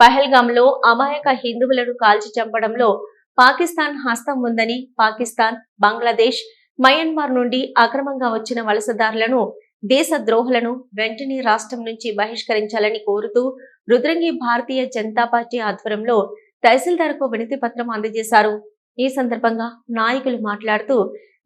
పహల్గామ్లో అమాయక హిందువులను కాల్చి చంపడంలో పాకిస్తాన్ హస్తం ఉందని పాకిస్తాన్ బంగ్లాదేశ్ మయన్మార్ నుండి అక్రమంగా వచ్చిన వలసదారులను దేశ ద్రోహులను వెంటనే రాష్ట్రం నుంచి బహిష్కరించాలని కోరుతూ రుద్రంగి భారతీయ జనతా పార్టీ ఆధ్వర్యంలో తహసీల్దార్కు వినతి పత్రం అందజేశారు. ఈ సందర్భంగా నాయకులు మాట్లాడుతూ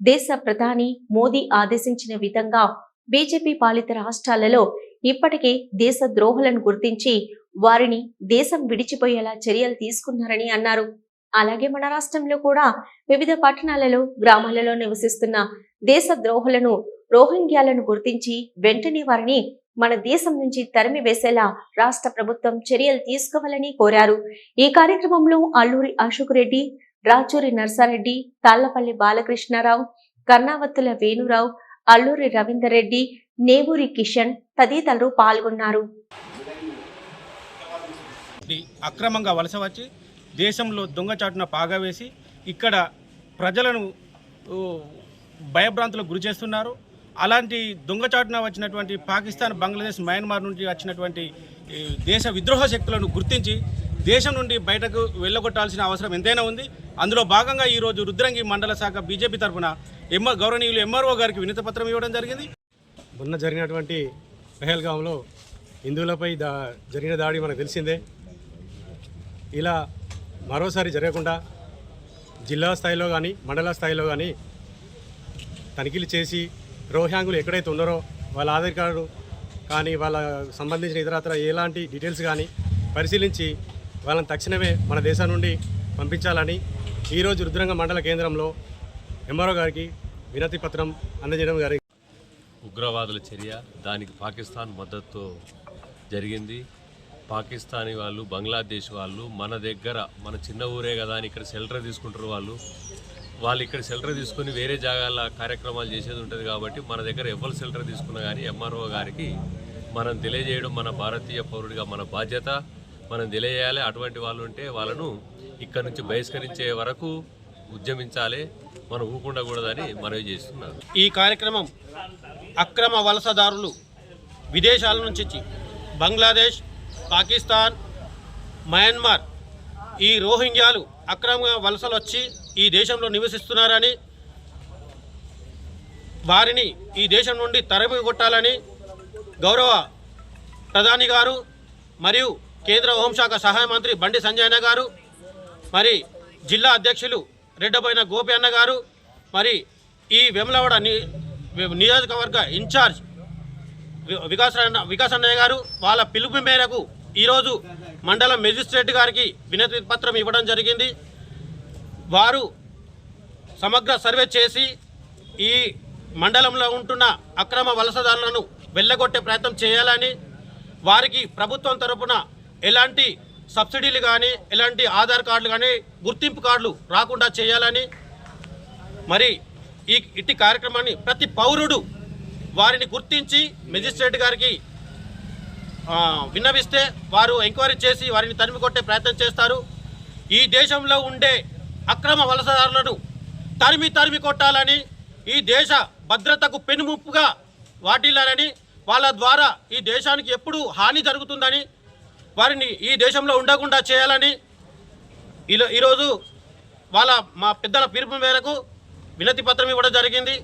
దేశ ప్రధాని మోదీ ఆదేశించిన విధంగా బీజేపీ పాలిత రాష్ట్రాలలో ఇప్పటికే దేశ ద్రోహులను గుర్తించి వారిని దేశం విడిచిపోయేలా చర్యలు తీసుకున్నారని అన్నారు. అలాగే మన రాష్ట్రంలో కూడా వివిధ పట్టణాలలో గ్రామాలలో నివసిస్తున్న దేశ ద్రోహులను రోహింగ్యాలను గుర్తించి వెంటనే వారిని మన దేశం నుంచి తరిమి వేసేలా రాష్ట్ర ప్రభుత్వం చర్యలు తీసుకోవాలని కోరారు. ఈ కార్యక్రమంలో అల్లూరి అశోక్ రెడ్డి రాచూరి నర్సారెడ్డి తాళ్ళపల్లి బాలకృష్ణారావు కర్ణావత్తుల వేణురావు అల్లూరి రవీందర్ రెడ్డి నేవూరి కిషన్ తదితరులు పాల్గొన్నారు. ఇది అక్రమంగా వలస వచ్చి దేశంలో దొంగచాటున పాగవేసి ఇక్కడ ప్రజలను భయభ్రాంతులకు గురి చేస్తున్నారు. అలాంటి దొంగచాటున వచ్చినటువంటి పాకిస్తాన్ బంగ్లాదేశ్ మయన్మార్ నుండి వచ్చినటువంటి దేశ విద్రోహ శక్తులను గుర్తించి దేశం నుండి బయటకు వెళ్ళగొట్టాల్సిన అవసరం ఎంతైనా ఉంది. అందులో భాగంగా ఈరోజు రుద్రంగి మండల శాఖ బీజేపీ తరఫున ఎంఆర్ గౌరవనీయులు ఎంఆర్ఓ గారికి వినతి పత్రం ఇవ్వడం జరిగింది. మొన్న జరిగినటువంటి పెహల్గాంలో హిందువులపై దా జరిగిన దాడి మనకు తెలిసిందే. ఇలా మరోసారి జరగకుండా జిల్లా స్థాయిలో కానీ మండల స్థాయిలో కానీ తనిఖీలు చేసి రోహ్యాంగులు ఎక్కడైతే ఉన్నారో వాళ్ళ ఆధార్ కార్డు కానీ వాళ్ళ సంబంధించిన ఇతరత్ర ఎలాంటి డీటెయిల్స్ కానీ పరిశీలించి వాళ్ళని తక్షణమే మన దేశం నుండి పంపించాలని ఈరోజు రుద్రంగ మండల కేంద్రంలో ఎంఆర్ఓ గారికి వినతి పత్రం అందజేయడం జరిగింది ఉగ్రవాదుల చర్య దానికి పాకిస్తాన్ మద్దతు జరిగింది. పాకిస్తానీ వాళ్ళు బంగ్లాదేశ్ వాళ్ళు మన దగ్గర మన చిన్న ఊరే కదా అని ఇక్కడ షెల్టర్ తీసుకుంటారు వాళ్ళు. వాళ్ళు ఇక్కడ షెల్టర్ తీసుకుని వేరే జాగాల కార్యక్రమాలు చేసేది ఉంటుంది కాబట్టి మన దగ్గర ఎవరు షెల్టర్ తీసుకున్నా కానీ ఎంఆర్ఓ గారికి మనం తెలియజేయడం మన భారతీయ పౌరుడిగా మన బాధ్యత. మనం తెలియజేయాలి. అటువంటి వాళ్ళు ఉంటే వాళ్ళను ఇక్కడ నుంచి బహిష్కరించే వరకు ఉద్యమించాలి. మనం ఊకుండకూడదని మనవి చేస్తున్నారు. ఈ కార్యక్రమం అక్రమ వలసదారులు విదేశాల నుంచి బంగ్లాదేశ్ పాకిస్తాన్ మయన్మార్ ఈ రోహింగ్యాలు అక్రమంగా వలసలు వచ్చి ఈ దేశంలో నివసిస్తున్నారని వారిని ఈ దేశం నుండి తరిమి కొట్టాలని గౌరవ ప్రధాని గారు మరియు కేంద్ర హోంశాఖ సహాయ మంత్రి బండి సంజయన గారు మరి జిల్లా అధ్యక్షులు రెడ్డబోయిన గోపి అన్న గారు మరి ఈ వెమలవాడ ని- నియోజకవర్గ ఇన్ఛార్జ్ వికాస్ వికాస్ అన్నయ్య గారు వాళ్ళ పిలుపు మేరకు ఈరోజు మండలం మెజిస్ట్రేట్ గారికి వినతి పత్రం ఇవ్వడం జరిగింది. వారు సమగ్ర సర్వే చేసి ఈ మండలంలో ఉంటున్న అక్రమ వలసదారులను వెళ్ళగొట్టే ప్రయత్నం చేయాలని వారికి ప్రభుత్వం తరపున ఎలాంటి సబ్సిడీలు కానీ ఎలాంటి ఆధార్ కార్డులు కానీ గుర్తింపు కార్డులు రాకుండా చేయాలని మరి ఈ ఇట్టి కార్యక్రమాన్ని ప్రతి పౌరుడు వారిని గుర్తించి మెజిస్ట్రేట్ గారికి విన్నవిస్తే వారు ఎంక్వైరీ చేసి వారిని తరిమి కొట్టే ప్రయత్నం చేస్తారు. ఈ దేశంలో ఉండే అక్రమ వలసదారులను తరిమి తరిమి కొట్టాలని ఈ దేశ భద్రతకు పెనుముప్పుగా వాటిల్లాలని వాళ్ళ ద్వారా ఈ దేశానికి ఎప్పుడు హాని జరుగుతుందని వారిని ఈ దేశంలో ఉండకుండా చేయాలని ఈలో ఈరోజు వాళ్ళ మా పెద్దల పిలుపు మేరకు వినతి పత్రం ఇవ్వడం జరిగింది.